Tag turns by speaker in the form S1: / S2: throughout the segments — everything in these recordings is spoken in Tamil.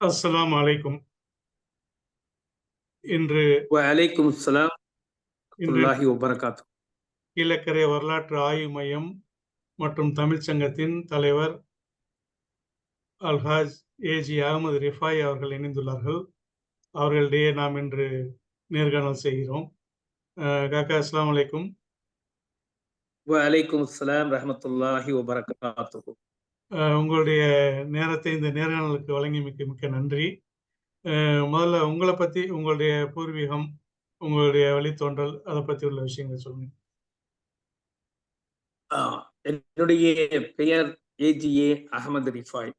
S1: அஸ்ஸலாமு அலைக்கும். இன்று
S2: வபரகாத்து.
S1: கீழக்கரை வரலாற்று ஆய்வு மையம் மற்றும் தமிழ்ச் சங்கத்தின் தலைவர் அல்ஹாஜ் ஏஜி அகமது ரிஃபாய் அவர்கள் இணைந்துள்ளார்கள். அவர்களிடையே நாம் இன்று நேர்காணல் செய்கிறோம். காக்கா அஸ்ஸலாமு அலைக்கும்.
S2: வலைக்கும் அஸ்ஸலாம் ரஹமத்துல்லாஹி வபரகாத்து
S1: உங்களுடைய நேரத்தை இந்த நேர்காணலுக்கு வழங்கி மிக்க மிக்க நன்றி. முதல்ல உங்களை பத்தி உங்களுடைய பூர்வீகம் உங்களுடைய வழித்தோன்றல் அதை பத்தி உள்ள விஷயங்களை சொல்லுங்க.
S2: என்னுடைய பெயர் ஏஜிஏ அகமது ரிஃபாய்.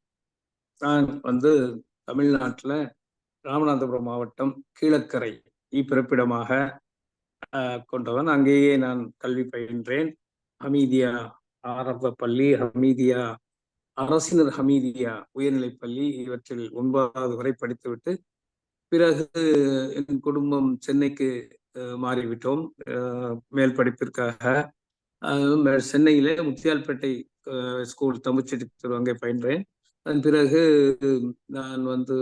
S2: நான் வந்து தமிழ்நாட்டுல ராமநாதபுரம் மாவட்டம் கீழக்கரை பிறப்பிடமாக கொண்டவன். அங்கேயே நான் கல்வி பயின்றேன். ஹமீதியா ஆரம்ப பள்ளி ஹமீதியா அரசினர் ஹமீதியா உயர்நிலைப்பள்ளி இவற்றில் ஒன்பதாவது வரை படித்துவிட்டு பிறகு என் குடும்பம் சென்னைக்கு மாறிவிட்டோம். அஹ், மேல் படிப்பிற்காக. சென்னையிலே முத்தியால்பேட்டை ஸ்கூல் தமிழ்ச்செட்டி தெரு அங்கே பயின்றேன். அதன் பிறகு நான் வந்து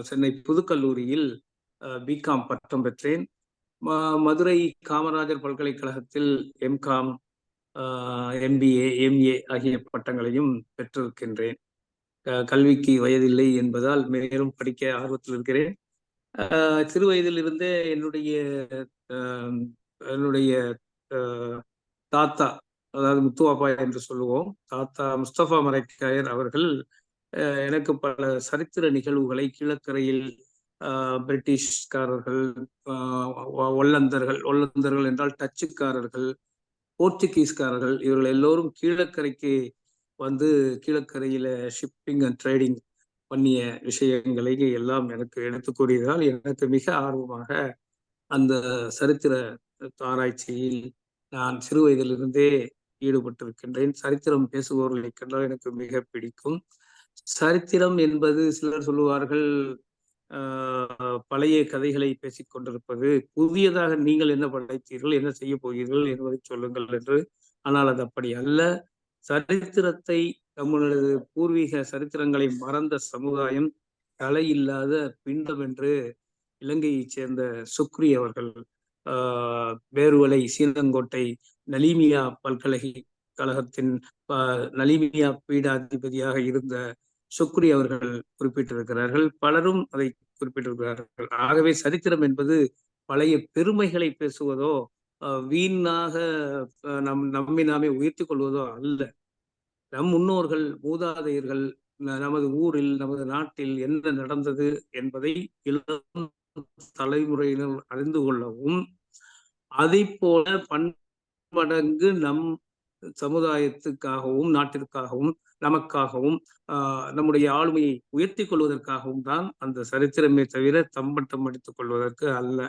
S2: சென்னை புதுக்கல்லூரியில் பிகாம் பட்டம் பெற்றேன். ம- மதுரை காமராஜர் பல்கலைக்கழகத்தில் எம்காம் எம்பிஏ எம்ஏ ஆகிய பட்டங்களையும் பெற்றிருக்கின்றேன். கல்விக்கு வயதில்லை என்பதால் மேலும் படிக்க ஆர்வத்தில் இருக்கிறேன். சிறு வயதிலிருந்தே என்னுடைய என்னுடைய தாத்தா அதாவது முத்துவாப்பா என்று சொல்லுவோம். தாத்தா முஸ்தபா மரைக்காயர் அவர்கள் எனக்கு பல சரித்திர நிகழ்வுகளை கீழக்கரையில் பிரிட்டிஷ்காரர்கள் ஒல்லந்தர்கள் ஒல்லந்தர்கள் என்றால் டச்சுக்காரர்கள் போர்ச்சுகீஸ்காரர்கள் இவர்கள் எல்லோரும் கீழக்கரைக்கு வந்து கீழக்கரையில ஷிப்பிங் அண்ட் ட்ரேடிங் பண்ணிய விஷயங்களை எல்லாம் எனக்கு எடுத்து கூறியதால் எனக்கு மிக ஆர்வமாக அந்த சரித்திர ஆராய்ச்சியில் நான் சிறு வயதிலிருந்தே ஈடுபட்டிருக்கின்றேன். சரித்திரம் பேசுபவர்களை கண்டால் எனக்கு மிக பிடிக்கும். சரித்திரம் என்பது சிலர் சொல்லுவார்கள் பழைய கதைகளை பேசிக் கொண்டிருப்பது புதியதாக நீங்கள் என்ன படைத்தீர்கள் என்ன செய்ய போகிறீர்கள் என்பதை சொல்லுங்கள் என்று. ஆனால் அது அப்படி அல்ல. சரித்திரத்தை நம்மளது பூர்வீக சரித்திரங்களை மறந்த சமுதாயம் தலையில்லாத பிண்டம் என்று இலங்கையைச் சேர்ந்த சுக்ரி அவர்கள் ஆஹ், வேறுவலை சீனங்கோட்டை நலீமியா பல்கலைக்கழகத்தின் ஆஹ், நலீமியா பீடாதிபதியாக இருந்த சுக்ரி அவர்கள் குறிப்பிட்டிருக்கிறார்கள். பலரும் அதை குறிப்பிட்டிருக்கிறார்கள். ஆகவே சரித்திரம் என்பது பழைய பெருமைகளை பேசுவதோ வீணாக நம் நம்மை நாமே உயர்த்தி கொள்வதோ அல்ல. நம் முன்னோர்கள் மூதாதையர்கள் நமது ஊரில் நமது நாட்டில் என்ன நடந்தது என்பதை இளம் தலைமுறையினர் அறிந்து கொள்ளவும் அதை போல பன்மடங்கு நம் சமுதாயத்துக்காகவும் நாட்டிற்காகவும் நமக்காகவும் ஆஹ், நம்முடைய ஆளுமையை உயர்த்தி கொள்வதற்காகவும் தான் அந்த சரித்திரமே தவிர தம்பட்டம் அடித்துக் கொள்வதற்கு அல்ல.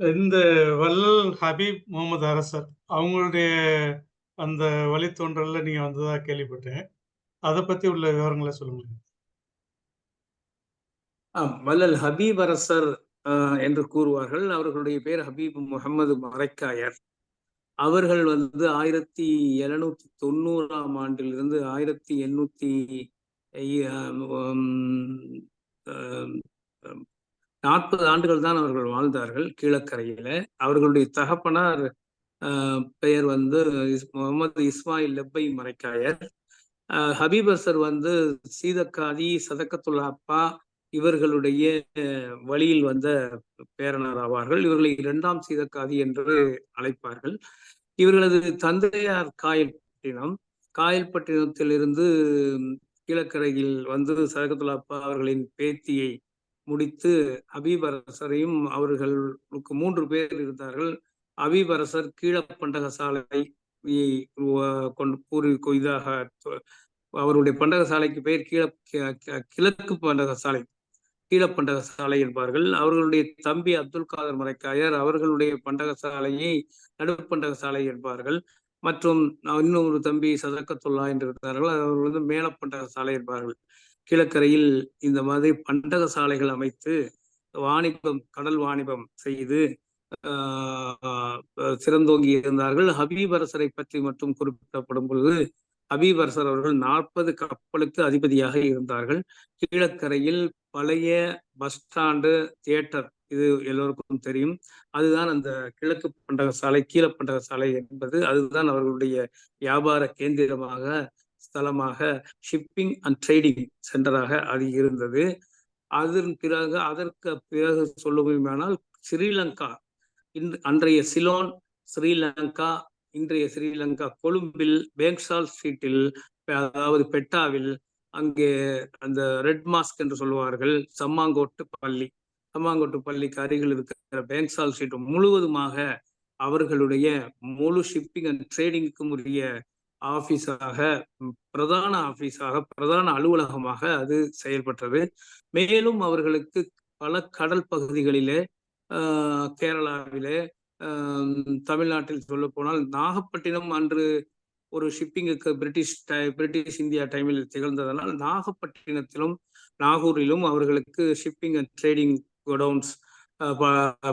S1: இந்த வள்ளல் ஹபீப் முகமது அரசர் அவங்களுடைய அந்த வழித்தோன்றல்ல நீங்க வந்ததா கேள்விப்பட்டேன். அதை பத்தி உள்ள விவரங்களை சொல்லுங்க.
S2: வள்ளல் ஹபீப் அரசர் என்று கூறுவார்கள். அவர்களுடைய பேர் ஹபீப் முகமது மரைக்காயர் அவர்கள் வந்து ஆயிரத்தி எழுநூத்தி தொண்ணூறாம் ஆண்டிலிருந்து ஆயிரத்தி எண்ணூத்தி நாற்பது ஆண்டுகள் தான் அவர்கள் வாழ்ந்தார்கள் கீழக்கரையில. அவர்களுடைய தகப்பனார் ஆஹ், பெயர் வந்து முகமது இஸ்மாயில் லெப்பை மரைக்காயர் ஹபீபசர் வந்து சீதக்காதி சதக்கத்துல்லா அப்பா இவர்களுடைய வழியில் வந்த பேரனர் ஆவார்கள். இவர்களை இரண்டாம் சீதக்காதி என்று அழைப்பார்கள். இவர்களது தந்தையார் காயல்பட்டினம் காயல்பட்டினத்திலிருந்து கீழக்கரையில் வந்து சதகத்துல்லா அப்பா அவர்களின் பேத்தியை முடித்து ஹபீப் அவர்களுக்கு மூன்று பேர் இருந்தார்கள். ஹபீப் கீழப்பண்டக சாலை கொண்டு கூறி கொய்தாக அவருடைய பண்டகசாலைக்கு பெயர் கீழ கி- கி- கிழக்கு பண்டகசாலை. கீழப்பண்டகசாலை என்பார்கள் அவர்களுடைய தம்பி அப்துல் காதர் மரைக்காயர் அவர்களுடைய பண்டகசாலையை நடுப்பண்டகசாலை என்பார்கள் மற்றும் இன்னொரு தம்பி சதக்கத்துல்லா என்று இருந்தார்கள் அவர்கள் வந்து மேலப்பண்டகசாலை என்பார்கள் கீழக்கரையில் இந்த மாதிரி பண்டக சாலைகள் அமைத்து வாணிபம் கடல் வாணிபம் செய்து ஆஹ் சிறந்தோங்கி இருந்தார்கள். ஹபீப் அரசரை பற்றி மட்டும் குறிப்பிடப்படும் பொழுது அபிவர்சர் அவர்கள் நாற்பது கப்பலுக்கு அதிபதியாக இருந்தார்கள். கீழக்கரையில் பழைய பஸ் ஸ்டாண்டு தியேட்டர் இது எல்லோருக்கும் தெரியும். அதுதான் அந்த கிழக்கு பண்டக சாலை கீழ பண்டக சாலை என்பது. அதுதான் அவர்களுடைய வியாபார கேந்திரமாக ஸ்தலமாக ஷிப்பிங் அண்ட் ட்ரேடிங் சென்டராக அது இருந்தது. அதன் பிறகு அதற்கு பிறகு சொல்லுவோமானால் ஸ்ரீலங்கா இன்று அன்றைய சிலோன் ஸ்ரீலங்கா இன்றைய ஸ்ரீலங்கா கொழும்பில் பேங்க்சால் ஸ்ட்ரீட்டில் அதாவது பெட்டாவில் அங்கே அந்த ரெட் மாஸ்க் என்று சொல்லுவார்கள் சம்மாங்கோட்டு பள்ளி. சம்மாங்கோட்டு பள்ளிக்கு அருகில் இருக்கிற பேங்க்சால் ஸ்ட்ரீட் முழுவதுமாக அவர்களுடைய முழு ஷிப்பிங் அண்ட் ட்ரேடிங்க்கும் உரிய ஆபீஸாக பிரதான ஆபீஸாக பிரதான அலுவலகமாக அது செயல்பட்டது. மேலும் அவர்களுக்கு பல கடல் பகுதிகளிலே கேரளாவிலே தமிழ்நாட்டில் சொல்ல போனால் நாகப்பட்டினம் அன்று ஒரு ஷிப்பிங்குக்கு பிரிட்டிஷ் பிரிட்டிஷ் இந்தியா டைமில் திகழ்ந்ததனால் நாகப்பட்டினத்திலும் நாகூரிலும் அவர்களுக்கு ஷிப்பிங் அண்ட் ட்ரேடிங் கோடவுன்ஸ்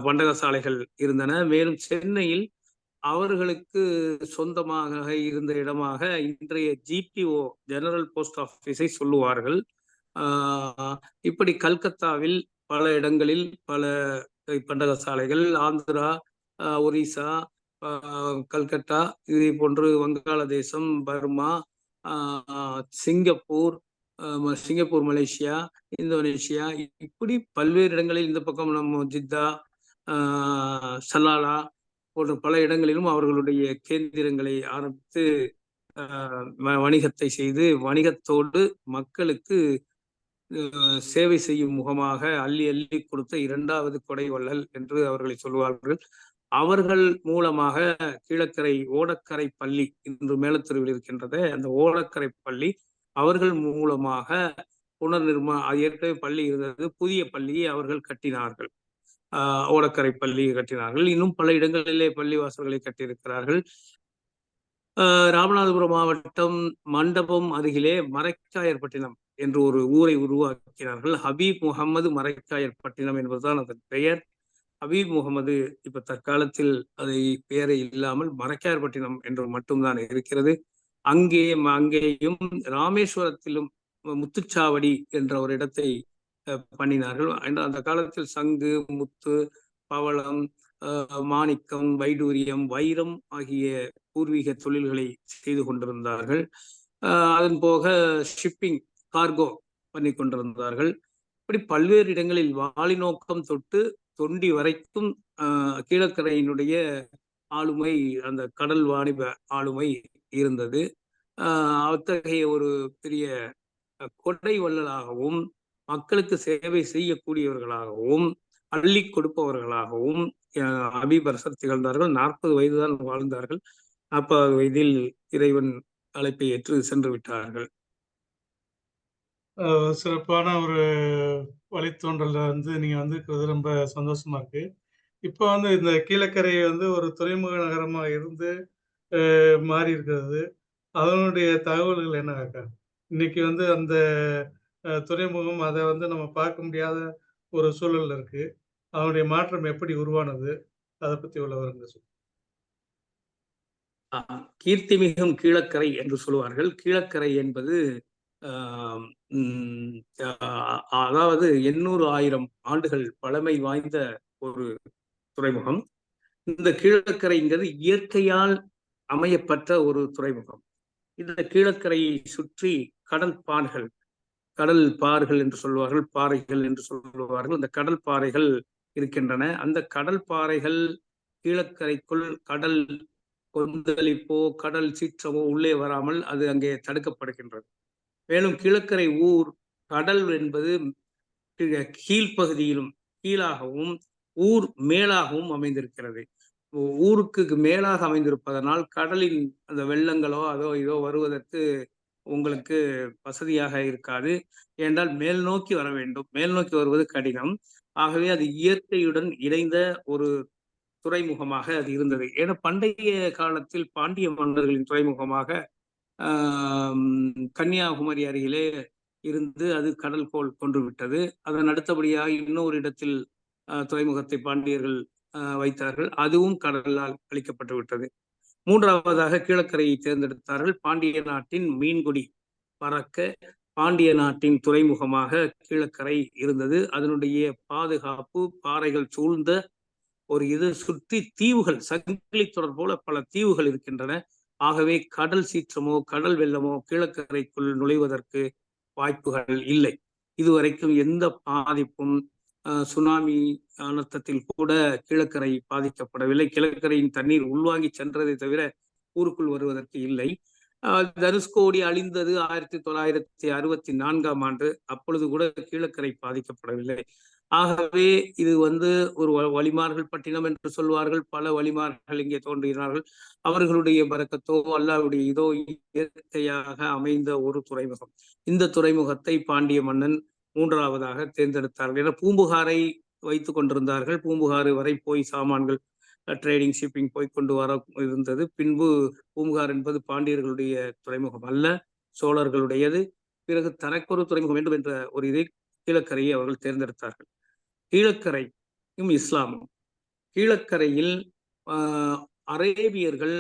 S2: பண்டக சாலைகள் இருந்தன. மேலும் சென்னையில் அவர்களுக்கு சொந்தமாக இருந்த இடமாக இன்றைய ஜிபிஓ ஜெனரல் போஸ்ட் ஆஃபீஸை சொல்லுவார்கள். இப்படி கல்கத்தாவில் பல இடங்களில் பல பண்டக சாலைகள் ஆந்திரா ஒரிசா கல்கட்டா இதே போன்று வங்காளதேசம் Burma Singapore Singapore Malaysia Indonesia இப்படி பல்வேறு இடங்களில் இந்த பக்கம் நம்ம ஜித்தா சலாலா போன்ற பல இடங்களிலும் அவர்களுடைய கேந்திரங்களை ஆரம்பித்து வணிகத்தை செய்து வணிகத்தோடு மக்களுக்கு சேவை செய்யும் முகமாக அள்ளி அள்ளி கொடுத்த இரண்டாவது கொடை வள்ளல் என்று அவர்களை சொல்வார்கள். அவர்கள் மூலமாக கீழக்கரை ஓடக்கரை பள்ளி இன்று மேலத்தெருவில் இருக்கின்றது அந்த ஓடக்கரை பள்ளி அவர்கள் மூலமாக புனர் நிர்மா ஏற்கனவே பள்ளி இருந்தது புதிய பள்ளியை அவர்கள் கட்டினார்கள். ஆஹ் ஓடக்கரை பள்ளி கட்டினார்கள். இன்னும் பல இடங்களிலே பள்ளி வாசல்களை கட்டியிருக்கிறார்கள் ராமநாதபுரம் மாவட்டம் மண்டபம் அருகிலே மரைக்காயர்பட்டினம் என்று ஒரு ஊரை உருவாக்கினார்கள். ஹபீப் முகமது மரைக்காயர்பட்டினம் என்பதுதான் அதன் பெயர். ஹபீப் முகமது இப்ப தற்காலத்தில் அதை பெயரை இல்லாமல் மரைக்காயர்பட்டினம் என்று மட்டும்தான் இருக்கிறது. அங்கே அங்கேயும் ராமேஸ்வரத்திலும் முத்துச்சாவடி என்ற ஒரு இடத்தை பண்ணினார்கள். அந்த காலத்தில் சங்கு முத்து பவளம் மாணிக்கம் வைடூரியம் வைரம் ஆகிய பூர்வீக தொழில்களை செய்து கொண்டிருந்தார்கள். அதன் போக ஷிப்பிங் கார்கோ பண்ணி கொண்டிருந்தார்கள் இப்படி பல்வேறு இடங்களில் வாலிநோக்கம் தொட்டு தொண்டி வரைக்கும் கீழக்கரையினுடைய ஆளுமை அந்த கடல் வாணிப ஆளுமை இருந்தது. அத்தகைய ஒரு பெரிய கொடை வள்ளலாகவும் மக்களுக்கு சேவை செய்யக்கூடியவர்களாகவும் அள்ளி கொடுப்பவர்களாகவும் அபிபரசர் திகழ்ந்தார்கள். நாற்பது வயதுதான் வாழ்ந்தார்கள். நாற்பது வயதில் இறைவன் அழைப்பை ஏற்று சென்று விட்டார்கள்.
S1: சிறப்பான ஒரு வழித்தோன்றல வந்து நீங்கள் வந்து ரொம்ப சந்தோஷமா இருக்கு. இப்போ வந்து இந்த கீழக்கரை வந்து ஒரு துறைமுக நகரமாக இருந்து மாறி இருக்கிறது. அதனுடைய தகவல்கள் என்ன இருக்கா இன்னைக்கு வந்து அந்த துறைமுகம் அதை வந்து நம்ம பார்க்க முடியாத ஒரு சூழல்ல இருக்கு. அதனுடைய மாற்றம் எப்படி உருவானது? அதை பத்தி உள்ள வருங்க
S2: கீர்த்தி மிகும் கீழக்கரை என்று சொல்லுவார்கள். கீழக்கரை என்பது அதாவது எண்ணூறு ஆயிரம் ஆண்டுகள் பழமை வாய்ந்த ஒரு துறைமுகம். இந்த கீழக்கரைங்கிறது இயற்கையால் அமையப்பட்ட ஒரு துறைமுகம். இந்த கீழக்கரையை சுற்றி கடல் பாறைகள் கடல் பார்கள் என்று சொல்வார்கள் பாறைகள் என்று சொல்லுவார்கள். இந்த கடல் பாறைகள் இருக்கின்றன. அந்த கடல் பாறைகள் கீழக்கரைக்குள் கடல் கொந்தளிப்போ கடல் சீற்றமோ உள்ளே வராமல் அது அங்கே தடுக்கப்படுகின்றது. மேலும் கிழக்கரை ஊர் கடல் என்பது கீழ்ப்பகுதியிலும் கீழாகவும் ஊர் மேலாகவும் அமைந்திருக்கிறது. ஊருக்கு மேலாக அமைந்திருப்பதனால் கடலின் அந்த வெள்ளங்களோ அதோ இதோ வருவதற்கு உங்களுக்கு வசதியாக இருக்காது. ஏனென்றால் மேல் நோக்கி வர வேண்டும். மேல் நோக்கி வருவது கடினம். ஆகவே அது இயற்கையுடன் இணைந்த ஒரு துறைமுகமாக அது இருந்தது. ஏன்னா பண்டைய காலத்தில் பாண்டிய மன்னர்களின் துறைமுகமாக கன்னியாகுமரி அருகிலே இருந்து அது கடல் போல் கொன்று விட்டது. அதன் அடுத்தபடியாக இன்னொரு இடத்தில் துறைமுகத்தை பாண்டியர்கள் வைத்தார்கள். அதுவும் கடலால் அழிக்கப்பட்டு விட்டது. மூன்றாவதாக கீழக்கரையை தேர்ந்தெடுத்தார்கள். பாண்டிய நாட்டின் மீன்குடி பறக்க பாண்டிய நாட்டின் துறைமுகமாக கீழக்கரை இருந்தது. அதனுடைய பாதுகாப்பு பாறைகள் சூழ்ந்த ஒரு இது சுற்றி தீவுகள் சங்கிலி தொடர் போல பல தீவுகள் இருக்கின்றன. ஆகவே கடல் சீற்றமோ கடல் வெள்ளமோ கீழக்கரைக்குள் நுழைவதற்கு வாய்ப்புகள் இல்லை. இதுவரைக்கும் எந்த பாதிப்பும் சுனாமி அனர்த்தத்தில் கூட கீழக்கரை பாதிக்கப்படவில்லை. கிழக்கரையின் தண்ணீர் உள்வாங்கி சென்றதை தவிர ஊருக்குள் வருவதற்கு இல்லை. தனுஷ்கோடி அழிந்தது ஆயிரத்தி தொள்ளாயிரத்தி அறுபத்தி நான்காம் ஆண்டு. அப்பொழுது கூட கீழக்கரை பாதிக்கப்படவில்லை. ஆகவே இது வந்து ஒரு வழிமார்கள் பட்டினம் என்று சொல்வார்கள். பல வழிமார்கள் இங்கே தோன்றினார்கள் அவர்களுடைய பறக்கத்தோ அல்லாவுடைய இதோ இயற்கையாக அமைந்த ஒரு துறைமுகம். இந்த துறைமுகத்தை பாண்டிய மன்னன் மூன்றாவதாக தேர்ந்தெடுத்தார்கள். என பூம்புகாரை வைத்துக் கொண்டிருந்தார்கள். பூம்புகாறு வரை போய் சாமான்கள் ட்ரேடிங் ஷிப்பிங் போய் கொண்டு வர இருந்தது. பின்பு பூம்புகார் என்பது பாண்டியர்களுடைய துறைமுகம் அல்ல சோழர்களுடையது. பிறகு தனக்கொரு துறைமுகம் வேண்டும் என்ற ஒரு இதை கீழக்கரையை அவர்கள் தேர்ந்தெடுத்தார்கள். கீழக்கரையும் இஸ்லாமும். கீழக்கரையில் அரேபியர்கள்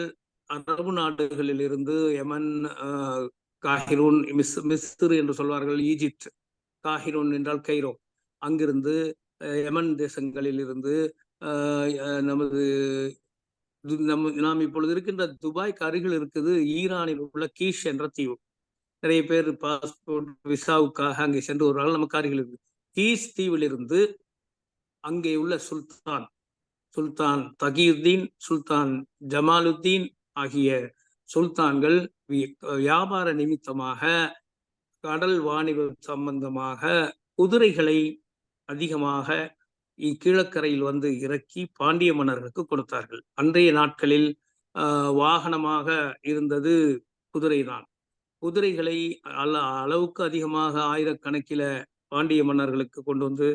S2: அரபு நாடுகளில் இருந்து யமன் காஹிரூன் மிஸ் மிஸ்திரு என்று சொல்வார்கள் ஈஜிப்த் காஹிரூன் என்றால் கைரோ அங்கிருந்து யமன் தேசங்களில் இருந்து நமது நம்ம நாம் இப்பொழுது இருக்கின்ற துபாய்க்கு அருகில் இருக்குது ஈரானில் உள்ள கீஷ் என்ற தீவு. நிறைய பேர் பாஸ்போர்ட் விசாவுக்காக அங்கே சென்று ஒரு நாள் நமக்கு அருகில் இருக்கு கீஷ் தீவிலிருந்து அங்கே உள்ள சுல்தான் சுல்தான் தகீர்தீன் சுல்தான் ஜமாலுத்தீன் ஆகிய சுல்தான்கள் வியாபார நிமித்தமாக கடல் வாணிபம் சம்பந்தமாக குதிரைகளை அதிகமாக இக்கீழக்கரையில் வந்து இறக்கி பாண்டிய மன்னர்களுக்கு கொடுத்தார்கள். அன்றைய நாட்களில் வாகனமாக இருந்தது குதிரைதான். குதிரைகளை அல்ல அளவுக்கு அதிகமாக ஆயிரக்கணக்கில பாண்டிய மன்னர்களுக்கு கொண்டு வந்து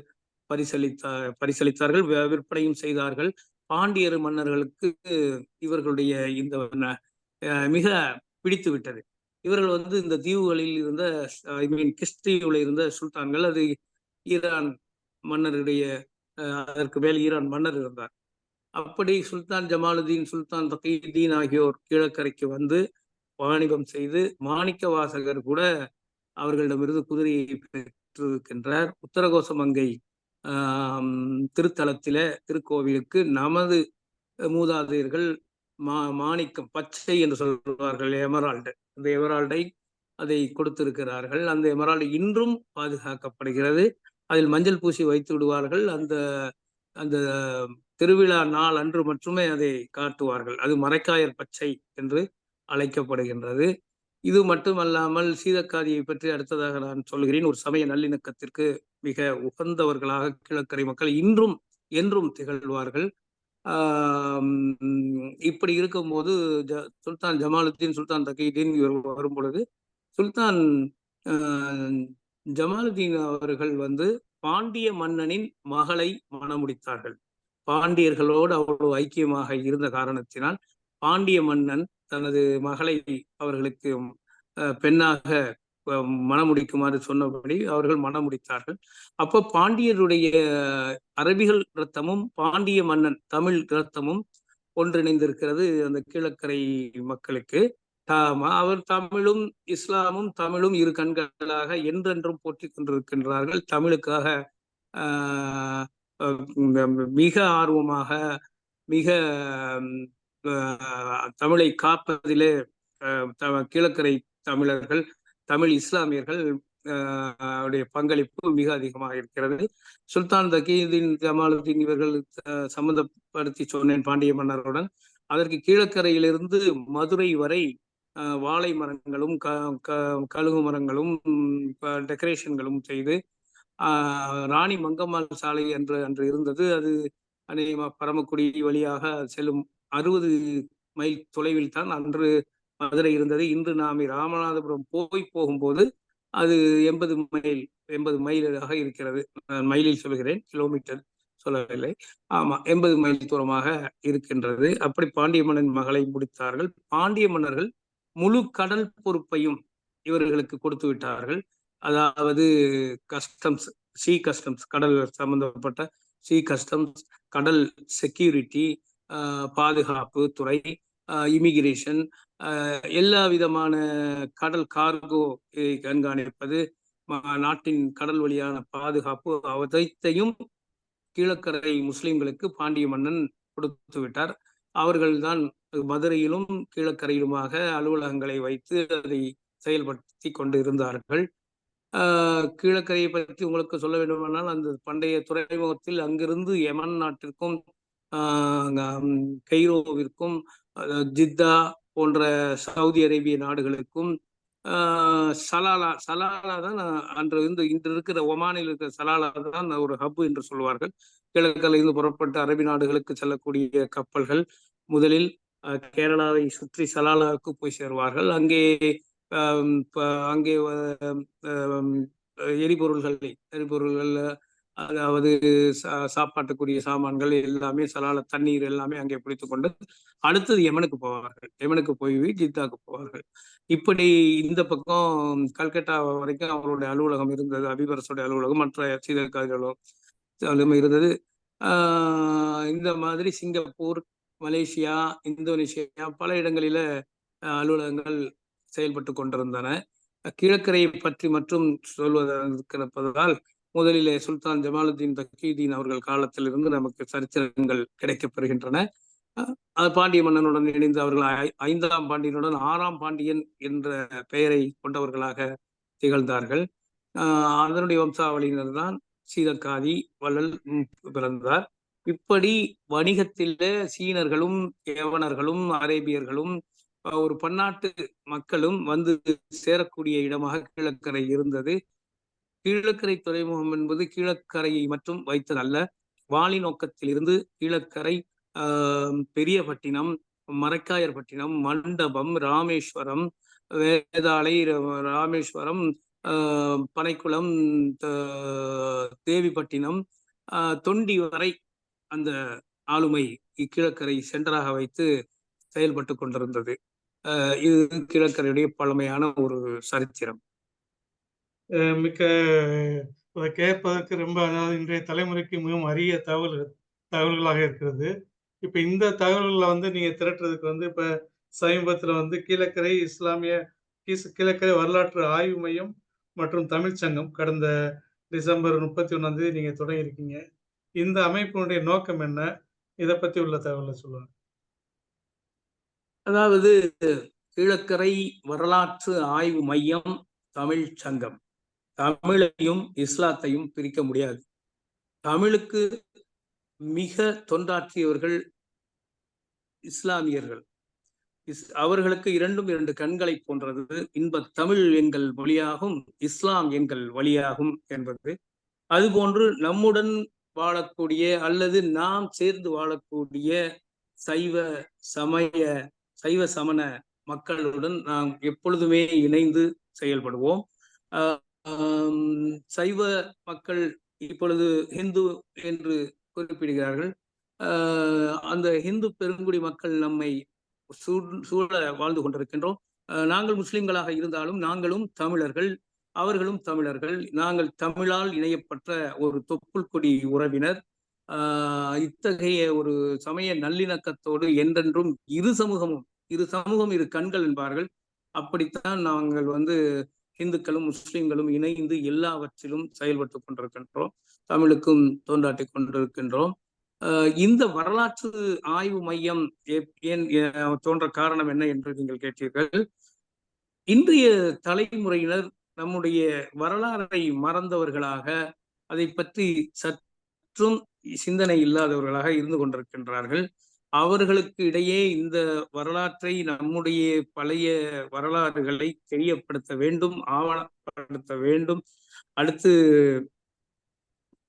S2: பரிசளித்த பரிசளித்தார்கள் விற்பனையும் செய்தார்கள். பாண்டியர் மன்னர்களுக்கு இவர்களுடைய இந்த மிக பிடித்து விட்டது இவர்கள் வந்து இந்த தீவுகளில் இருந்த ஐ மீன் கிறிஸ்தீவில் இருந்த சுல்தான்கள் அது ஈரான் மன்னருடைய அதற்கு மேல் ஈரான் மன்னர் இருந்தார். அப்படி சுல்தான் ஜமாலுதீன் சுல்தான் தகீதீன் ஆகியோர் கீழக்கரைக்கு வந்து வாணிபம் செய்து மாணிக்க வாசகர் கூட அவர்களிடமிருந்து குதிரையை பெற்றிருக்கின்றார் உத்தரகோசமங்கை திருத்தலத்தில திருக்கோவிலுக்கு நமது மூதாதையர்கள் மா மாணிக்கம் பச்சை என்று சொல்வார்கள் எமரால்டு. அந்த எமரால்டை அதை கொடுத்திருக்கிறார்கள். அந்த எமரால்டு இன்றும் பாதுகாக்கப்படுகிறது. அதில் மஞ்சள் பூசி வைத்து விடுவார்கள். அந்த அந்த திருவிழா நாள் அன்று மட்டுமே அதை காட்டுவார்கள். அது மறைக்காயர் பச்சை என்று அழைக்கப்படுகின்றது. இது மட்டுமல்லாமல் சீதக்காதியை பற்றி அடுத்ததாக நான் சொல்கிறேன் ஒரு சமய நல்லிணக்கத்திற்கு மிக உகந்தவர்களாக கிழக்கரை மக்கள் இன்றும் என்றும் திகழ்வார்கள். இப்படி இருக்கும்போது ஜ சுல்தான் ஜமாலுத்தீன் சுல்தான் தகீதீன் இவர் வரும் பொழுது சுல்தான் ஜமாலுதீன் அவர்கள் வந்து பாண்டிய மன்னனின் மகளை மணமுடித்தார்கள். பாண்டியர்களோடு அவ்வளவு ஐக்கியமாக இருந்த காரணத்தினால் பாண்டிய மன்னன் தனது மகளை அவர்களுக்கு பெண்ணாக மணமுடிக்குமாறு சொன்னபடி அவர்கள் மனமுடித்தார்கள் அப்போ பாண்டியருடைய அரபிகள் இரத்தமும் பாண்டிய மன்னன் தமிழ் இரத்தமும் ஒன்றிணைந்திருக்கிறது அந்த கீழக்கரை மக்களுக்கு. அவர் தமிழும் இஸ்லாமும் தமிழும் இரு கண்களாக என்றென்றும் போற்றி கொண்டிருக்கின்றார்கள். தமிழுக்காக மிக ஆர்வமாக மிக தமிழை காப்பதிலே கீழக்கரை தமிழர்கள் தமிழ் இஸ்லாமியர்கள் உடைய பங்களிப்பு மிக அதிகமாக இருக்கிறது. சுல்தான் தகீதீன் ஜமாலுதீன் இவர்கள் சம்பந்தப்படுத்தி சொன்னேன் பாண்டிய மன்னருடன் அதற்கு கீழக்கரையிலிருந்து மதுரை வரை வாழை மரங்களும் க கழுகு மரங்களும் டெக்கரேஷன்களும் செய்து ராணி மங்கம்மாள் சாலை என்று அன்று இருந்தது. அது அநேகமாக பரமக்குடி வழியாக செல்லும் அறுபது மைல் தொலைவில் தான் அன்று மதுரை இருந்தது. இன்று நாம் ராமநாதபுரம் போய் போகும்போது அது எண்பது மைல் எண்பது மைலாக இருக்கிறது. நான் மைலில் சொல்கிறேன் கிலோமீட்டர் சொல்லவில்லை. ஆமா எண்பது மைல் தூரமாக இருக்கின்றது. அப்படி பாண்டிய மன்னன் மகளை முடித்தார்கள். பாண்டிய மன்னர்கள் முழு கடல் பொறுப்பையும் இவர்களுக்கு கொடுத்து விட்டார்கள். அதாவது கஸ்டம்ஸ் சி கஸ்டம்ஸ் கடல் சம்பந்தப்பட்ட சி கஸ்டம்ஸ் கடல் செக்யூரிட்டி பாதுகாப்பு துறை இமிகிரேஷன் எல்லா விதமான கடல் கார்கோ கண்காணிப்பது நாட்டின் கடல் வழியான பாதுகாப்பு அனைத்தையும் கீழக்கரை முஸ்லிம்களுக்கு பாண்டிய மன்னன் கொடுத்து விட்டார். அவர்கள்தான் மதுரையிலும் கீழக்கரையிலுமாக அலுவலகங்களை வைத்து அதை செயல்படுத்தி கொண்டு இருந்தார்கள் கீழக்கரையை பற்றி உங்களுக்கு சொல்ல வேண்டுமானால் அந்த பண்டைய துறைமுகத்தில் அங்கிருந்து யமன் நாட்டிற்கும் கைரோவிற்கும் ஜித்தா போன்ற சவுதி அரேபிய நாடுகளுக்கும் சலாலா சலாலா தான் அன்று இருந்து இன்று இருக்கிற ஒமானில் இருக்கிற சலாலா தான் ஒரு ஹப் என்று சொல்வார்கள் கிழக்கிலிருந்து புறப்பட்ட அரபி நாடுகளுக்கு செல்லக்கூடிய கப்பல்கள் முதலில் கேரளாவை சுற்றி சலாலாவுக்கு போய் சேர்வார்கள். அங்கே அங்கே எரிபொருள்களை எரிபொருள்கள் அதாவது சாப்பாட்டுக்குரிய சாமான்கள் எல்லாமே சலால தண்ணீர் எல்லாமே அங்கே பிடித்து கொண்டு அடுத்தது யமனுக்கு போவார்கள். யமனுக்கு போய் ஜித்தாக்கு போவார்கள். இப்படி இந்த பக்கம் கல்கட்டா வரைக்கும் அவருடைய அலுவலகம் இருந்தது அபிபரசுடைய அலுவலகம் மற்ற சீதக்காரி அலுவலகம் இருந்தது. இந்த மாதிரி சிங்கப்பூர் மலேசியா இந்தோனேஷியா பல இடங்களில அலுவலகங்கள் செயல்பட்டு கொண்டிருந்தன. கிழக்கரையை பற்றி மற்றும் சொல்வதற்கிறப்பதால் முதலிலே சுல்தான் ஜமாலுத்தீன் தக்கீதீன் அவர்கள் காலத்திலிருந்து நமக்கு சரித்திரங்கள் கிடைக்கப்பெறுகின்றன. பாண்டிய மன்னனுடன் இணைந்து அவர்கள் ஐந்தாம் பாண்டியனுடன் ஆறாம் பாண்டியன் என்ற பெயரை கொண்டவர்களாக திகழ்ந்தார்கள். அதனுடைய வம்சாவளியினர் தான் சீதக்காதி வள்ளல் பிறந்தார். இப்படி வணிகத்திலே சீனர்களும் ஏவனர்களும் அரேபியர்களும் ஒரு பன்னாட்டு மக்களும் வந்து சேரக்கூடிய இடமாக கிழக்கரை இருந்தது. கீழக்கரை துறைமுகம் என்பது கீழக்கரையை மட்டும் வைத்ததல்ல வாலி நோக்கத்திலிருந்து கீழக்கரை பெரியபட்டினம் மரக்காயர்பட்டினம் மண்டபம் ராமேஸ்வரம் வேதாளை ராமேஸ்வரம் பனைக்குளம் தேவிப்பட்டினம் தொண்டி வரை அந்த ஆளுமை கிழக்கரை சென்டராக வைத்து செயல்பட்டு கொண்டிருந்தது. இது கிழக்கரையுடைய பழமையான ஒரு சரித்திரம்.
S1: மிக்க கேட்பதற்கு ரொம்ப அதாவது இன்றைய தலைமுறைக்கு மிகவும் அரிய தகவல் தகவல்களாக இருக்கிறது. இப்போ இந்த தகவல்களை வந்து நீங்கள் திரட்டுறதுக்கு வந்து இப்போ சமீபத்தில் வந்து கீழக்கரை இஸ்லாமிய கீழக்கரை வரலாற்று ஆய்வு மையம் மற்றும் தமிழ்ச்சங்கம் கடந்த டிசம்பர் முப்பத்தி ஒன்றாம் தேதி நீங்கள் தொடங்கியிருக்கீங்க. இந்த அமைப்பினுடைய நோக்கம் என்ன? இதை பற்றி உள்ள தகவலை சொல்லுவாங்க
S2: அதாவது கீழக்கரை வரலாற்று ஆய்வு மையம் தமிழ் சங்கம். தமிழையும் இஸ்லாத்தையும் பிரிக்க முடியாது. தமிழுக்கு மிக தொண்டாற்றியவர்கள் இஸ்லாமியர்கள். அவர்களுக்கு இரண்டும் இரண்டு கண்களை போன்றது. இன்ப தமிழ் எங்கள் மொழியாகும் இஸ்லாம் எங்கள் வழியாகும் என்பது. அதுபோன்று நம்முடன் வாழக்கூடிய அல்லது நாம் சேர்ந்து வாழக்கூடிய சைவ சமய சைவ சமண மக்களுடன் நாம் எப்பொழுதுமே இணைந்து செயல்படுவோம். சைவ மக்கள் இப்பொழுது ஹிந்து என்று குறிப்பிடுகிறார்கள். அந்த ஹிந்து பெருங்குடி மக்கள் நம்மை சூழ வாழ்ந்து கொண்டிருக்கின்றோம். நாங்கள் முஸ்லிம்களாக இருந்தாலும் நாங்களும் தமிழர்கள் அவர்களும் தமிழர்கள். நாங்கள் தமிழால் இணையப்பட்ட ஒரு தொப்புள் கொடி உறவினர். இத்தகைய ஒரு சமய நல்லிணக்கத்தோடு என்றென்றும் இரு சமூகமும் இரு சமூகம் இரு கண்கள் என்பார்கள். அப்படித்தான் நாங்கள் வந்து இந்துக்களும் முஸ்லிம்களும் இணைந்து எல்லாவற்றிலும் செயல்பட்டு கொண்டிருக்கின்றோம். தமிழுக்கும் தோன்றாட்டி கொண்டிருக்கின்றோம். இந்த வரலாற்று ஆய்வு மையம் ஏன் தோன்ற காரணம் என்ன என்று நீங்கள் கேட்டீர்கள். இன்றைய தலைமுறையினர் நம்முடைய வரலாறை மறந்தவர்களாக அதை பற்றி சற்றும் சிந்தனை இல்லாதவர்களாக இருந்து கொண்டிருக்கின்றார்கள். அவர்களுக்கு இடையே இந்த வரலாற்றை நம்முடைய பழைய வரலாறுகளை தெரியப்படுத்த வேண்டும் ஆவணப்படுத்த வேண்டும். அடுத்து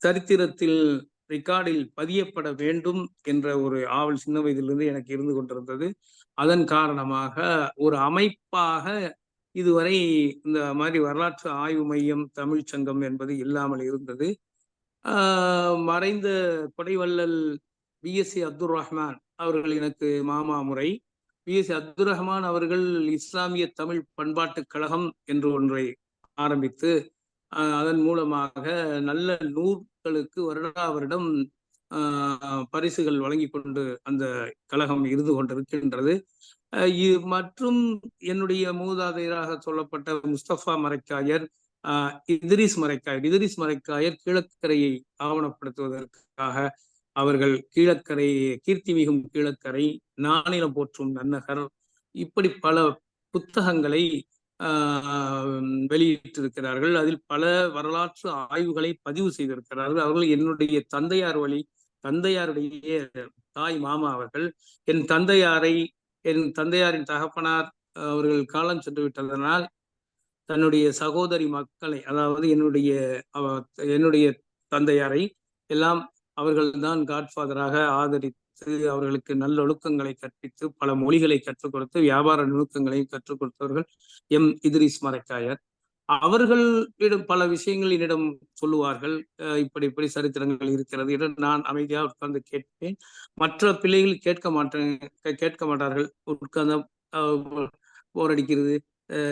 S2: சரித்திரத்தில் ரெக்கார்டில் பதியப்பட வேண்டும் என்ற ஒரு ஆவல் சின்ன வயதிலிருந்து எனக்கு இருந்து கொண்டிருந்தது. அதன் காரணமாக ஒரு அமைப்பாக இதுவரை இந்த மாதிரி வரலாற்று ஆய்வு மையம் தமிழ் சங்கம் என்பது இல்லாமல் இருந்தது. மறைந்த கொடைவள்ளல் பிஎஸ்சி அப்துல் ரஹ்மான் அவர்கள் எனக்கு மாமா முறை. பிஎஸ்சி அப்துல் ரஹ்மான் அவர்கள் இஸ்லாமிய தமிழ் பண்பாட்டு கழகம் என்று ஒன்றை ஆரம்பித்து அதன் மூலமாக நல்ல நூல்களுக்கு வருடா வருடம் ஆஹ் பரிசுகள் வழங்கி கொண்டு அந்த கழகம் இருந்து கொண்டிருக்கின்றது. மற்றும் என்னுடைய மூதாதையராக சொல்லப்பட்ட முஸ்தபா மரைக்காயர் ஆஹ் மரைக்காயர் இதிரிஸ் மரைக்காயர் கீழக்கரையை ஆவணப்படுத்துவதற்காக அவர்கள் கீழக்கரை கீர்த்தி மிகும் கீழக்கரை நானிலம் போற்றும் நன்னகர் இப்படி பல புத்தகங்களை வெளியிட்டிருக்கிறார்கள். அதில் பல வரலாற்று ஆய்வுகளை பதிவு செய்திருக்கிறார்கள். அவர்கள் என்னுடைய தந்தையார் வழி தந்தையாருடைய தாய் மாமா அவர்கள் என் தந்தையாரை என் தந்தையாரின் தகப்பனார் அவர்கள் காலம் சென்று விட்டதனால் தன்னுடைய சகோதரி மக்களை அதாவது என்னுடைய என்னுடைய தந்தையாரை எல்லாம் அவர்கள்தான் காட்ஃபாதராக ஆதரித்து அவர்களுக்கு நல்லொழுக்கங்களை கற்பித்து பல மொழிகளை கற்றுக் கொடுத்து வியாபார நுணுக்கங்களை கற்றுக் கொடுத்தவர்கள் எம் இதிரிஸ் மரைக்காயர் அவர்களிடம் பல விஷயங்கள் என்னிடம் சொல்லுவார்கள். அஹ் இப்படி இப்படி சரித்திரங்கள் இருக்கிறது என்று நான் அமைதியாக உட்கார்ந்து கேட்பேன். மற்ற பிள்ளைகள் கேட்க மாட்டேன் கேட்க மாட்டார்கள். உட்கார்ந்து போர் அடிக்கிறது.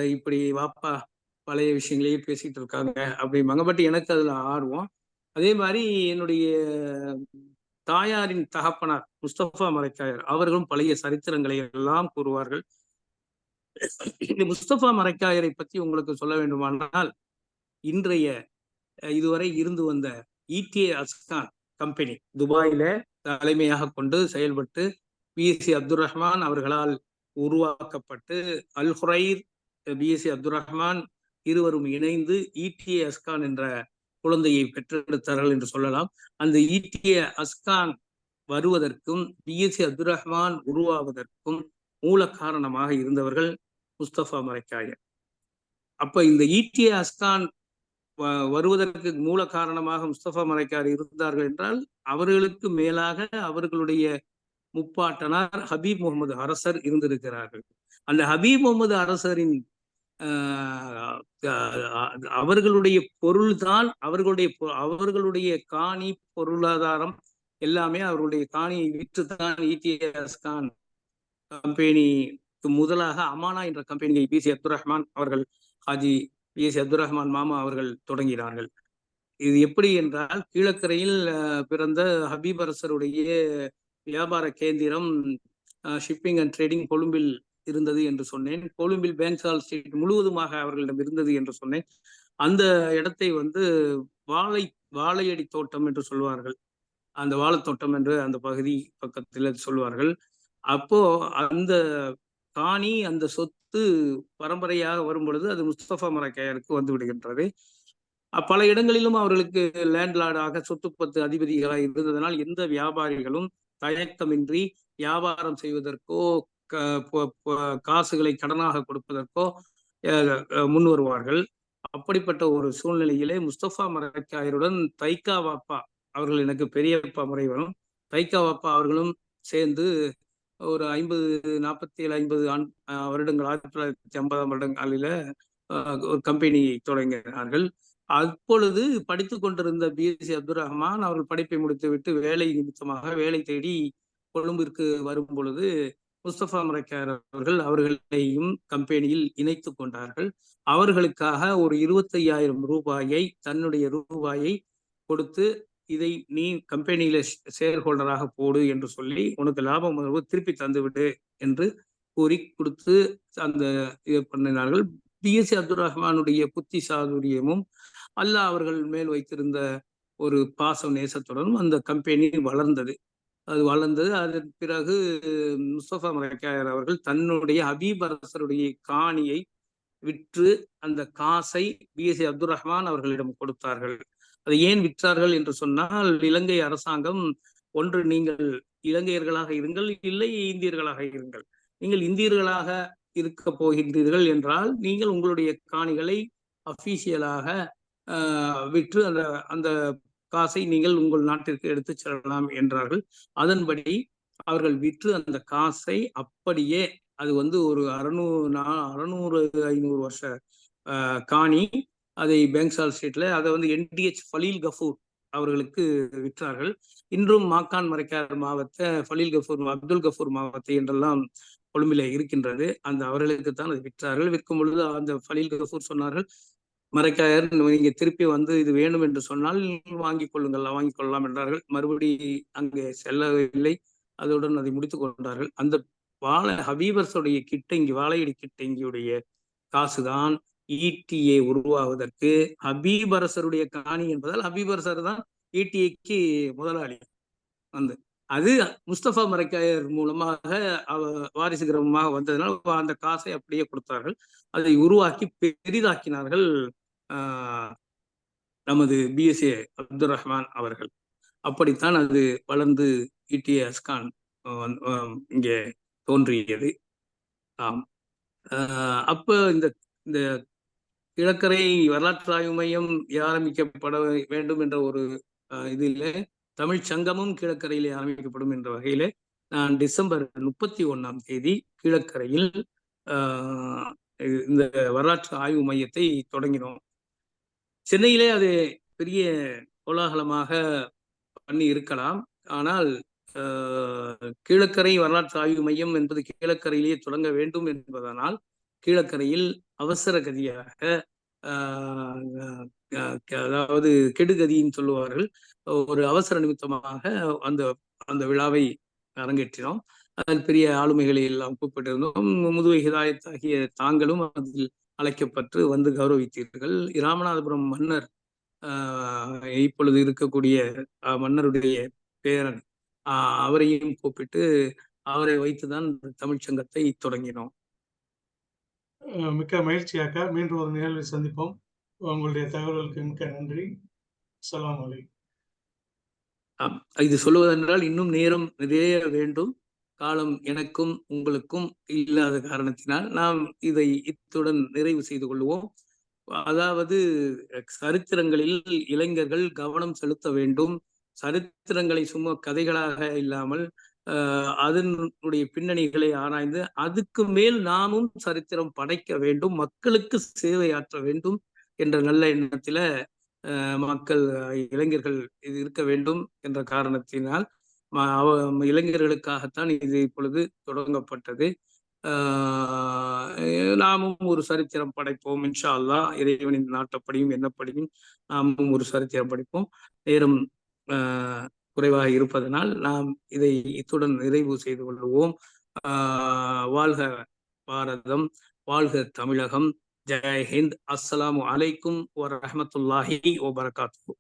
S2: இப்படி வாப்பா பழைய விஷயங்களையே பேசிட்டு இருக்காங்க அப்படிம்பாங்க. பட் எனக்கு அதுல ஆர்வம். அதே மாதிரி என்னுடைய தாயாரின் தகப்பனார் முஸ்தபா மரைக்காயர் அவர்களும் பழைய சரித்திரங்களை எல்லாம் கூறுவார்கள். இந்த முஸ்தபா மரைக்காயரை பத்தி உங்களுக்கு சொல்ல வேண்டுமானால் இன்றைய இதுவரை இருந்து வந்த இடிஏ அஸ்கான் கம்பெனி துபாயில தலைமையாக கொண்டு செயல்பட்டு பிஎஸ்சி அப்துல் ரஹ்மான் அவர்களால் உருவாக்கப்பட்டு அல் ஹுரைர் பிஎஸ்சி அப்துல் ரஹ்மான் இருவரும் இணைந்து இடிஏ அஸ்கான் என்ற குழந்தையை பெற்றெடுத்தார்கள் என்று சொல்லலாம். அந்த ஈட்டிய அஸ்கான் வருவதற்கும் பிஎஸ்சி அப்துல் ரஹ்மான் உருவாவதற்கும் மூல காரணமாக இருந்தவர்கள் முஸ்தபா மரைக்காயர் அப்ப இந்த ஈட்டிய அஸ்கான் வ- வருவதற்கு மூல காரணமாக முஸ்தபா மரைக்கார் இருந்தார்கள் என்றால் அவர்களுக்கு மேலாக அவர்களுடைய முப்பாட்டனார் ஹபீப் முகமது அரசர் இருந்திருக்கிறார்கள். அந்த ஹபீப் முகமது அரசரின் அவர்களுடைய பொருள்தான் அவர்களுடைய பொ- அவர்களுடைய காணி பொருளாதாரம் எல்லாமே அவர்களுடைய காணியை விற்றுத்தான் இடிஎஸ் கான் கம்பெனிக்கு முதலாக அமானா என்ற கம்பெனியை பிசி அப்துல் ரஹ்மான் அவர்கள் ஹாஜி பிஎஸ்சி அப்துல் ரஹ்மான் மாமா அவர்கள் தொடங்கினார்கள். இது எப்படி என்றால் கீழக்கரையில் பிறந்த ஹபீப் அரசருடைய வியாபார கேந்திரம் ஷிப்பிங் அண்ட் ட்ரேடிங் கொழும்பில் இருந்தது என்று சொன்னேன். கொழும்பில் பேங்க்ஸால் ஸ்ட்ரீட் முழுவதுமாக அவர்களிடம் இருந்தது என்று சொன்னேன். அந்த இடத்தை வந்து வாழை வாழையடி தோட்டம் என்று சொல்வார்கள். அந்த வாழைத்தோட்டம் என்று அந்த பகுதி பக்கத்தில் சொல்வார்கள். அப்போ அந்த காணி அந்த சொத்து பரம்பரையாக வரும் பொழுது அது முஸ்தபா மரக்கையருக்கு வந்து விடுகின்றது. பல இடங்களிலும் அவர்களுக்கு லேண்ட்லார்டாக சொத்து பத்து அதிபதிகளாக இருந்ததனால் எந்த வியாபாரிகளும் தயக்கமின்றி வியாபாரம் செய்வதற்கோ காசுகளை கடனாக கொடுப்பதற்கோ முன் வருவார்கள். அப்படிப்பட்ட ஒரு சூழ்நிலையிலே முஸ்தபா மரக்காயருடன் தைக்கா வாப்பா அவர்கள் எனக்கு பெரியப்பா முறை வரும். தைக்கா வாப்பா அவர்களும் சேர்ந்து ஒரு ஐம்பது நாற்பத்தி ஏழு ஐம்பது ஆண் வருடங்கள் ஆயிரத்தி தொள்ளாயிரத்தி ஐம்பதாம் வருடங்களில ஒரு கம்பெனியை தொடங்கினார்கள். அப்பொழுது படித்து கொண்டிருந்த பிஎஸ்சி அப்துல் ரஹ்மான் அவர்கள் படிப்பை முடித்துவிட்டு வேலை நிமித்தமாக வேலை தேடி கொழும்பிற்கு வரும் பொழுது முஸ்தபா மரைக்கார் அவர்கள் அவர்களையும் கம்பெனியில் இணைத்து கொண்டார்கள். அவர்களுக்காக ஒரு இருபத்தையாயிரம் ரூபாயை தன்னுடைய ரூபாயை கொடுத்து இதை நீ கம்பெனியில ஷேர் ஹோல்டராக போடு என்று சொல்லி உனக்கு லாபம் உணர்வு திருப்பி தந்துவிடு என்று கூறி கொடுத்து அந்த இது பண்ணினார்கள். பிஎஸ்சி அப்துல் ரஹ்மானுடைய புத்தி சாதுரியமும் அல்லாஹ் அவர்கள் மேல் வைத்திருந்த ஒரு பாசம் நேசத்துடனும் அந்த கம்பெனி வளர்ந்தது. அது வளர்ந்தது. அதன் பிறகு முஸ்தபா மரக்காயர் அவர்கள் தன்னுடைய ஹபீப் அரசருடைய காணியை விற்று அந்த காசை பிஎஸ்சி அப்துல் ரஹ்மான் அவர்களிடம் கொடுத்தார்கள். அதை ஏன் விற்றார்கள் என்று சொன்னால் இலங்கை அரசாங்கம் ஒன்று நீங்கள் இலங்கையர்களாக இருங்கள் இல்லை இந்தியர்களாக இருங்கள். நீங்கள் இந்தியர்களாக இருக்க போகின்றீர்கள் என்றால் நீங்கள் உங்களுடைய காணிகளை அஃபீஷியலாக விற்று அந்த அந்த காசை நீங்கள் உங்கள் நாட்டிற்கு எடுத்துச் செல்லலாம் என்றார்கள். அதன்படி அவர்கள் விற்று அந்த காசை அப்படியே அது வந்து ஒரு அறுநூறு நா அறுநூறு ஐநூறு வருஷ காணி அதை பெங்கால் ஸ்ட்ரீட்ல அதை வந்து என்டிஹெச் ஃபலீல் கஃபூர் அவர்களுக்கு விற்றார்கள். இன்றும் மாக்கான் மரைக்கார் மாவட்ட ஃபலீல் கஃபூர் அப்துல் கஃபூர் மாவத்தை என்றெல்லாம் கொழும்பில இருக்கின்றது. அந்த அவர்களுக்கு தான் அது விற்றார்கள். விற்கும் பொழுது அந்த ஃபலீல் கஃபூர் சொன்னார்கள் மரைக்காயர் நீங்க திருப்பி வந்து இது வேணும் என்று சொன்னால் வாங்கிக் கொள்ளுங்கள் வாங்கிக் கொள்ளலாம் என்றார்கள். மறுபடி அங்கே செல்லவில்லை. அதனுடன் அதை முடித்துக் கொண்டார்கள். அந்த வாழை ஹபீபர்ஸுடைய கிட்டங்கி வாழையடி கிட்டங்கியுடைய காசுதான் ஈட்டியை உருவாவதற்கு ஹபீபரசருடைய காணி என்பதால் ஹபீபரசர் தான் ஈட்டிக்கு முதலாளி. வந்து அது முஸ்தபா மரைக்காயர் மூலமாக வாரிசு கிரமமாக வந்ததுனால் அந்த காசை அப்படியே கொடுத்தார்கள். அதை உருவாக்கி பெரிதாக்கினார்கள். நமது பிஎஸ்ஏ அப்துல் ரஹ்மான் அவர்கள். அப்படித்தான் அது வளர்ந்து ஈட்டிய அஸ்கான் இங்கே தோன்றியது. ஆம். அப்ப இந்த இந்த கிழக்கரை வரலாற்று ஆய்வு மையம் ஆரம்பிக்கப்பட வேண்டும் என்ற ஒரு இதில் தமிழ் சங்கமும் கிழக்கரையில் ஆரம்பிக்கப்படும் என்ற வகையில நான் டிசம்பர் முப்பத்தி ஒன்னாம் தேதி கீழக்கரையில் இந்த வரலாற்று ஆய்வு மையத்தை தொடங்கினோம். சென்னையிலே அது பெரிய கோலாகலமாக பண்ணி இருக்கலாம். ஆனால் கீழக்கரை வரலாற்று ஆய்வு மையம் என்பது கீழக்கரையிலேயே தொடங்க வேண்டும் என்பதனால் கீழக்கரையில் அவசர கதியாக அதாவது கெடுகதின்னு சொல்லுவார்கள். ஒரு அவசர நிமித்தமாக அந்த அந்த விழாவை அரங்கேற்றினோம். அதில் பெரிய ஆளுமைகளை எல்லாம் கூப்பிட்டிருந்தோம். முதுவை ஹிதாயத் ஆகிய தாங்களும் அதில் அழைக்கப்பட்டு வந்து கௌரவித்தீர்கள். ராமநாதபுரம் மன்னர் இப்பொழுது இருக்கக்கூடிய மன்னருடைய பேரன் அவரையும் கூப்பிட்டு அவரை வைத்துதான் தமிழ்ச்சங்கத்தை தொடங்கினோம்.
S1: மிக்க மகிழ்ச்சியாக்கா மீண்டும் ஒரு நிகழ்வில் சந்திப்போம். உங்களுடைய தகவல்களுக்கு மிக்க நன்றி. சலாம் அலை
S2: இது சொல்லுவதென்றால் இன்னும் நேரம் நிறைய வேண்டும். காலம் எனக்கும் உங்களுக்கும் இல்லாத காரணத்தினால் நாம் இதை இத்துடன் நிறைவு செய்து கொள்வோம் அதாவது சரித்திரங்களில் இளைஞர்கள் கவனம் செலுத்த வேண்டும். சரித்திரங்களை சும்மா கதைகளாக இல்லாமல் அதனுடைய பின்னணிகளை ஆராய்ந்து அதுக்கு மேல் நாமும் சரித்திரம் படைக்க வேண்டும் மக்களுக்கு சேவையாற்ற வேண்டும் என்ற நல்ல எண்ணத்தில மக்கள் இளைஞர்கள் இது இருக்க வேண்டும் என்ற காரணத்தினால் இளைஞர்களுக்காகத்தான் இது இப்பொழுது தொடங்கப்பட்டது. நாமும் ஒரு சரித்திரம் படைப்போம் இன்ஷா அல்லா இறைவனின் நாட்டப்படியும் என்னப்படியும் நாமும் ஒரு சரித்திரம் படைப்போம். நேரம் குறைவாக இருப்பதனால் நாம் இதை இத்துடன் நிறைவு செய்து கொள்வோம். வாழ்க பாரதம் வாழ்க தமிழகம். ஜெய் ஹிந்த். அஸ்ஸலாமு அலைக்கும் வரமத்துல்லாஹி பரகாத்து